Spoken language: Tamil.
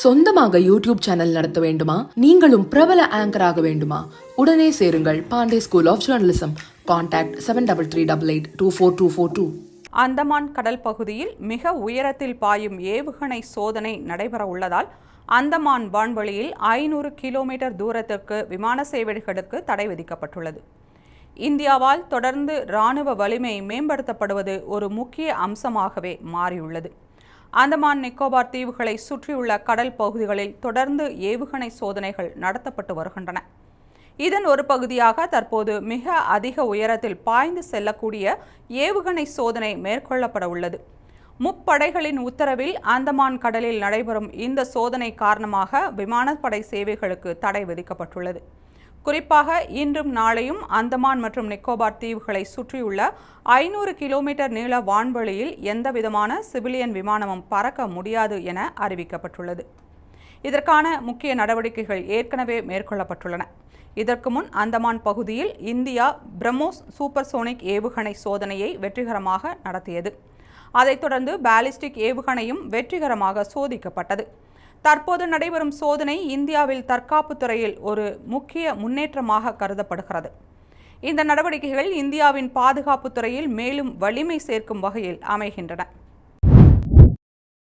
சொந்தமாக யூடியூப் சேனல் நடத்த வேண்டுமா? நீங்களும் பிரபல ஆங்கராக வேண்டுமா? உடனே சேருங்கள் Pandey school of journalism contact seven double three double eight two four two four two Andaman கடல் பகுதியில் மிக உயரத்தில் பாயும் ஏவுகணை சோதனை நடைபெற உள்ளதால் அந்தமான் வான்வெளியில் ஐநூறு கிலோமீட்டர் தூரத்திற்கு விமான சேவைகளுக்கு தடை விதிக்கப்பட்டுள்ளது. இந்தியாவால் தொடர்ந்து இராணுவ வலிமை மேம்படுத்தப்படுவது ஒரு முக்கிய அம்சமாகவே மாறியுள்ளது. அந்தமான் நிக்கோபார் தீவுகளை சுற்றியுள்ள கடல் பகுதிகளில் தொடர்ந்து ஏவுகணை சோதனைகள் நடத்தப்பட்டு வருகின்றன. இதன் ஒரு பகுதியாக தற்போது மிக அதிக உயரத்தில் பாய்ந்து செல்லக்கூடிய ஏவுகணை சோதனை மேற்கொள்ளப்பட உள்ளது. முப்படைகளின் உத்தரவில் அந்தமான் கடலில் நடைபெறும் இந்த சோதனை காரணமாக விமானப்படை சேவைகளுக்கு தடை விதிக்கப்பட்டுள்ளது. குறிப்பாக இன்றும் நாளையும் அந்தமான் மற்றும் நிக்கோபார் தீவுகளை சுற்றியுள்ள ஐநூறு கிலோமீட்டர் நீள வான்வெளியில் எந்தவிதமான சிவிலியன் விமானமும் பறக்க முடியாது என அறிவிக்கப்பட்டுள்ளது. இதற்கான முக்கிய நடவடிக்கைகள் ஏற்கனவே மேற்கொள்ளப்பட்டுள்ளன. இதற்கு முன் அந்தமான் பகுதியில் இந்தியா பிரம்மோஸ் சூப்பர்சோனிக் ஏவுகணை சோதனையை வெற்றிகரமாக நடத்தியது. அதைத் தொடர்ந்து பாலிஸ்டிக் ஏவுகணையும் வெற்றிகரமாக சோதிக்கப்பட்டது. தற்போது நடைபெறும் சோதனை இந்தியாவில் தற்காப்பு துறையில் ஒரு முக்கிய முன்னேற்றமாக கருதப்படுகிறது. இந்த நடவடிக்கைகள் இந்தியாவின் பாதுகாப்பு துறையில் மேலும் வலிமை சேர்க்கும் வகையில் அமைகின்றன.